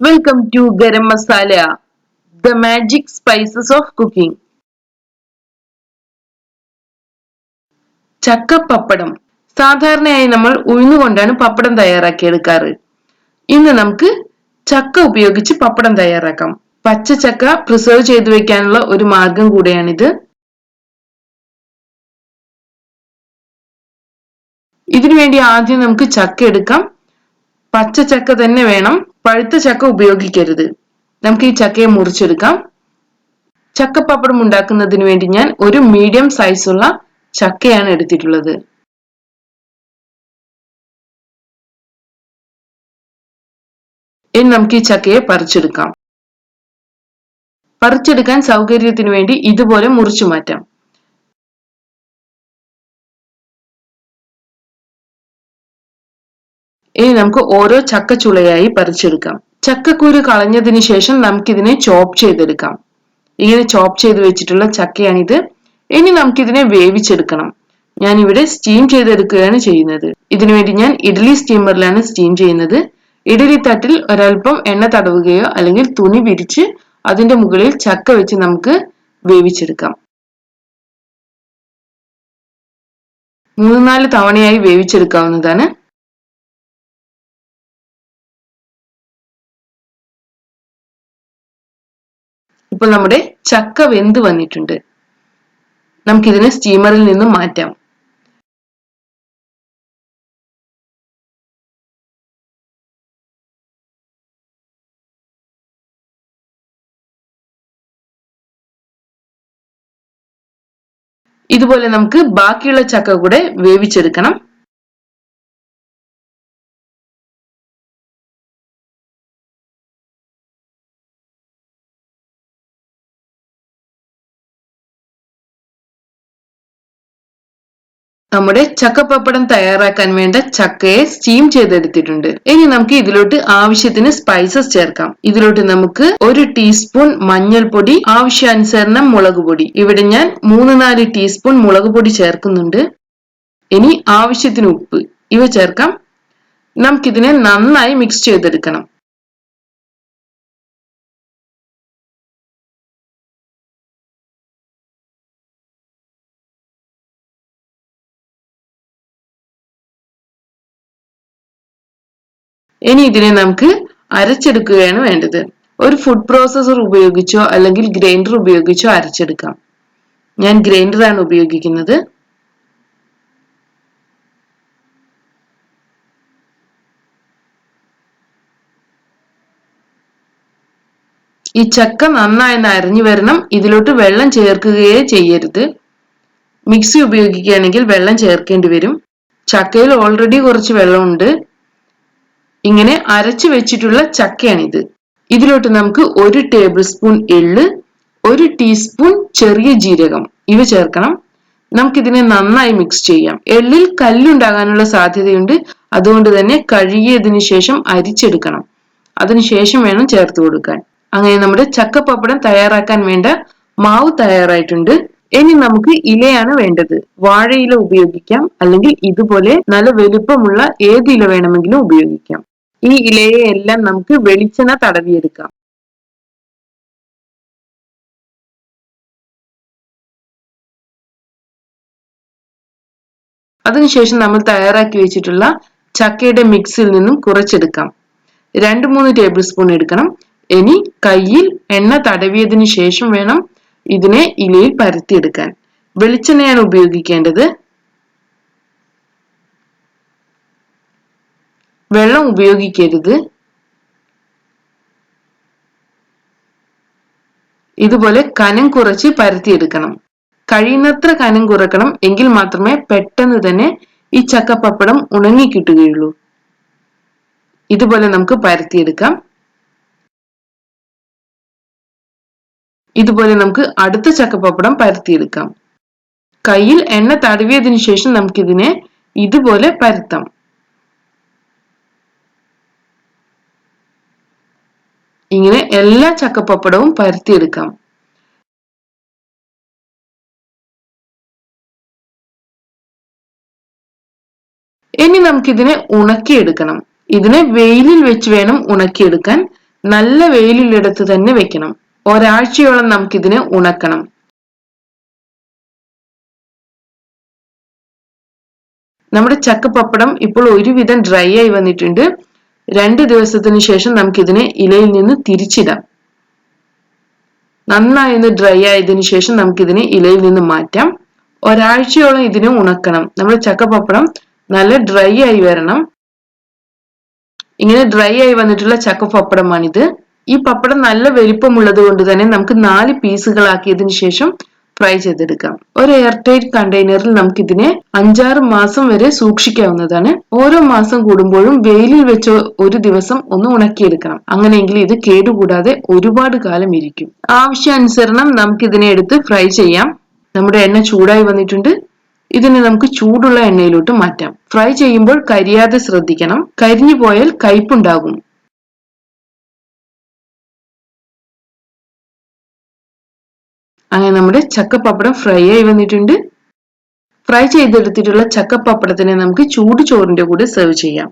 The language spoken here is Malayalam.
Welcome to garam masala the magic spices of cooking chakka pappadam. സാധാരണയായി നമ്മൾ ഉഴുന്നുകൊണ്ടാണ് പപ്പടം തയ്യാറാക്കി എടുക്കാറ്. ഇന്ന് നമുക്ക് ചക്ക ഉപയോഗിച്ച് പപ്പടം തയ്യാറാക്കാം. പച്ച ചക്ക പ്രിസർവ് ചെയ്തു വെക്കാനുള്ള ഒരു മാർഗം കൂടെയാണിത്. ഇതിനു വേണ്ടി ആദ്യം നമുക്ക് ചക്ക എടുക്കാം. പച്ച ചക്ക തന്നെ വേണം. പഴുത്ത ചക്ക ഉപയോഗിക്കരുത്. നമുക്ക് ഈ ചക്കയെ മുറിച്ചെടുക്കാം. ചക്കപ്പപ്പടം ഉണ്ടാക്കുന്നതിന് വേണ്ടി ഞാൻ ഒരു മീഡിയം സൈസുള്ള ചക്കയാണ് എടുത്തിട്ടുള്ളത്. ഇനി നമുക്ക് ഈ ചക്കയെ പറിച്ചെടുക്കാം. പറിച്ചെടുക്കാൻ സൗകര്യത്തിന് വേണ്ടി ഇതുപോലെ മുറിച്ചു മാറ്റാം. ഇനി നമുക്ക് ഓരോ ചക്ക ചുളയായി പറിച്ചെടുക്കാം. ചക്കക്കുരു കളഞ്ഞതിന് ശേഷം നമുക്കിതിനെ ചോപ്പ് ചെയ്തെടുക്കാം. ഇങ്ങനെ ചോപ്പ് ചെയ്ത് വെച്ചിട്ടുള്ള ചക്കയാണിത്. ഇനി നമുക്കിതിനെ വേവിച്ചെടുക്കണം. ഞാൻ ഇവിടെ സ്റ്റീം ചെയ്തെടുക്കുകയാണ് ചെയ്യുന്നത്. ഇതിനുവേണ്ടി ഞാൻ ഇഡ്ഡലി സ്റ്റീമറിലാണ് സ്റ്റീം ചെയ്യുന്നത്. ഇഡലി തട്ടിൽ ഒരൽപ്പം എണ്ണ തടവുകയോ അല്ലെങ്കിൽ തുണി വിരിച്ച് അതിന്റെ മുകളിൽ ചക്ക വെച്ച് നമുക്ക് വേവിച്ചെടുക്കാം. മൂന്ന് നാല് തവണയായി വേവിച്ചെടുക്കാവുന്നതാണ്. ഇപ്പോൾ നമ്മുടെ ചക്ക വെന്ത് വന്നിട്ടുണ്ട്. നമുക്കിതിനെ സ്റ്റീമറിൽ നിന്നും മാറ്റാം. ഇതുപോലെ നമുക്ക് ബാക്കിയുള്ള ചക്ക കൂടെ വേവിച്ചെടുക്കണം. നമ്മുടെ ചക്കപ്പപ്പടം തയ്യാറാക്കാൻ വേണ്ട ചക്കയെ സ്റ്റീം ചെയ്തെടുത്തിട്ടുണ്ട്. ഇനി നമുക്ക് ഇതിലോട്ട് ആവശ്യത്തിന് സ്പൈസസ് ചേർക്കാം. ഇതിലോട്ട് നമുക്ക് ഒരു ടീസ്പൂൺ മഞ്ഞൾപ്പൊടി ആവശ്യാനുസരണം മുളക് പൊടി. ഇവിടെ ഞാൻ മൂന്ന് നാല് ടീസ്പൂൺ മുളക് പൊടി ചേർക്കുന്നുണ്ട്. ഇനി ആവശ്യത്തിന് ഉപ്പ്. ഇവ ചേർക്കാം. നമുക്കിതിനെ നന്നായി മിക്സ് ചെയ്തെടുക്കണം. ഇനി ഇതിനെ നമുക്ക് അരച്ചെടുക്കുകയാണ് വേണ്ടത്. ഒരു ഫുഡ് പ്രോസസർ ഉപയോഗിച്ചോ അല്ലെങ്കിൽ ഗ്രൈൻഡർ ഉപയോഗിച്ചോ അരച്ചെടുക്കാം. ഞാൻ ഗ്രൈൻഡർ ആണ് ഉപയോഗിക്കുന്നത്. ഈ ചക്ക നന്നായി അരഞ്ഞു വരണം. ഇതിലോട്ട് വെള്ളം ചേർക്കുകയേ ചെയ്യരുത്. മിക്സി ഉപയോഗിക്കുകയാണെങ്കിൽ വെള്ളം ചേർക്കേണ്ടി വരും. ചക്കയിൽ ഓൾറെഡി കുറച്ച് വെള്ളമുണ്ട്. ഇങ്ങനെ അരച്ചു വെച്ചിട്ടുള്ള ചക്കയാണിത്. ഇതിലോട്ട് നമുക്ക് ഒരു ടേബിൾ സ്പൂൺ എള്ള് ഒരു ടീസ്പൂൺ ചെറിയ ജീരകം. ഇവ ചേർക്കണം. നമുക്കിതിനെ നന്നായി മിക്സ് ചെയ്യാം. എള്ളിൽ കല്ലുണ്ടാകാനുള്ള സാധ്യതയുണ്ട്. അതുകൊണ്ട് തന്നെ കഴുകിയതിന് ശേഷം അരിച്ചെടുക്കണം. അതിനുശേഷം വേണം ചേർത്ത് കൊടുക്കാൻ. അങ്ങനെ നമ്മുടെ ചക്കപ്പപ്പടം തയ്യാറാക്കാൻ വേണ്ട മാവ് തയ്യാറായിട്ടുണ്ട്. ഇനി നമുക്ക് ഇലയാണ് വേണ്ടത്. വാഴയില ഉപയോഗിക്കാം. അല്ലെങ്കിൽ ഇതുപോലെ നല്ല വലുപ്പമുള്ള ഏത് ഇല വേണമെങ്കിലും ഉപയോഗിക്കാം. ഈ ഇലയെ എല്ലാം നമുക്ക് വെളിച്ചെണ്ണ തടവിയെടുക്കാം. അതിനുശേഷം നമ്മൾ തയ്യാറാക്കി വെച്ചിട്ടുള്ള ചക്കയുടെ മിക്സിൽ നിന്നും കുറച്ചെടുക്കാം. രണ്ട് മൂന്ന് ടേബിൾ സ്പൂൺ എടുക്കണം. ഇനി കയ്യിൽ എണ്ണ തടവിയതിനു ശേഷം വേണം ഇതിനെ ഇലയിൽ പരത്തിയെടുക്കാൻ. വെളിച്ചെണ്ണയാണ് ഉപയോഗിക്കേണ്ടത്. വെള്ളം ഉപയോഗിക്കരുത്. ഇതുപോലെ കനം കുറച്ച് പരത്തിയെടുക്കണം. കഴിയുന്നത്ര കനം കുറക്കണം എങ്കിൽ മാത്രമേ പെട്ടെന്ന് തന്നെ ഈ ചക്കപ്പപ്പടം ഉണങ്ങി കിട്ടുകയുള്ളൂ. ഇതുപോലെ നമുക്ക് പരത്തിയെടുക്കാം. ഇതുപോലെ നമുക്ക് അടുത്ത ചക്കപ്പപ്പടം പരത്തിയെടുക്കാം. കയ്യിൽ എണ്ണ തടവിയതിനു ശേഷം നമുക്കിതിനെ ഇതുപോലെ പരത്താം. ഇങ്ങനെ എല്ലാ ചക്കപ്പപ്പടവും പരത്തിയെടുക്കാം. ഇനി നമുക്കിതിനെ ഉണക്കിയെടുക്കണം. ഇതിനെ വെയിലിൽ വെച്ച് വേണം ഉണക്കിയെടുക്കാൻ. നല്ല വെയിലുള്ളിടത്ത് തന്നെ വെക്കണം. ഒരാഴ്ചയോളം നമുക്കിതിനെ ഉണക്കണം. നമ്മുടെ ചക്കപ്പപ്പടം ഇപ്പോൾ ഒരുവിധം ഡ്രൈ ആയി വന്നിട്ടുണ്ട്. രണ്ട് ദിവസത്തിന് ശേഷം നമുക്കിതിനെ ഇലയിൽ നിന്ന് തിരിച്ചിടാം. നന്നായി ഒന്ന് ഡ്രൈ ആയതിന് ശേഷം നമുക്കിതിനെ ഇലയിൽ നിന്ന് മാറ്റാം. ഒരാഴ്ചയോളം ഇതിനെ ഉണക്കണം. നമ്മുടെ ചക്കപ്പപ്പടം നല്ല ഡ്രൈ ആയി വരണം. ഇങ്ങനെ ഡ്രൈ ആയി വന്നിട്ടുള്ള ചക്ക പപ്പടമാണിത് ഈ പപ്പടം നല്ല വലിപ്പമുള്ളത് കൊണ്ട് തന്നെ നമുക്ക് നാല് പീസുകളാക്കിയതിന് ശേഷം ഫ്രൈ ചെയ്തെടുക്കാം. ഒരു എയർ ടൈറ്റ് കണ്ടെയ്നറിൽ നമുക്കിതിനെ അഞ്ചാറ് മാസം വരെ സൂക്ഷിക്കാവുന്നതാണ്. ഓരോ മാസം കൂടുമ്പോഴും വെയിലിൽ വെച്ച് ഒരു ദിവസം ഒന്ന് ഉണക്കിയെടുക്കണം. അങ്ങനെയെങ്കിൽ ഇത് കേടുകൂടാതെ ഒരുപാട് കാലം ഇരിക്കും. ആവശ്യാനുസരണം നമുക്കിതിനെ എടുത്ത് ഫ്രൈ ചെയ്യാം. നമ്മുടെ എണ്ണ ചൂടായി വന്നിട്ടുണ്ട്. ഇതിനെ നമുക്ക് ചൂടുള്ള എണ്ണയിലോട്ട് മാറ്റാം. ഫ്രൈ ചെയ്യുമ്പോൾ കരിയാതെ ശ്രദ്ധിക്കണം. കരിഞ്ഞു പോയാൽ കയ്പുണ്ടാകും. അങ്ങനെ നമ്മുടെ ചക്കപ്പപ്പടം ഫ്രൈ ആയി വന്നിട്ടുണ്ട്. ഫ്രൈ ചെയ്തെടുത്തിട്ടുള്ള ചക്കപ്പപ്പടത്തിനെ നമുക്ക് ചൂട് ചോറിന്റെ കൂടെ സെർവ് ചെയ്യാം.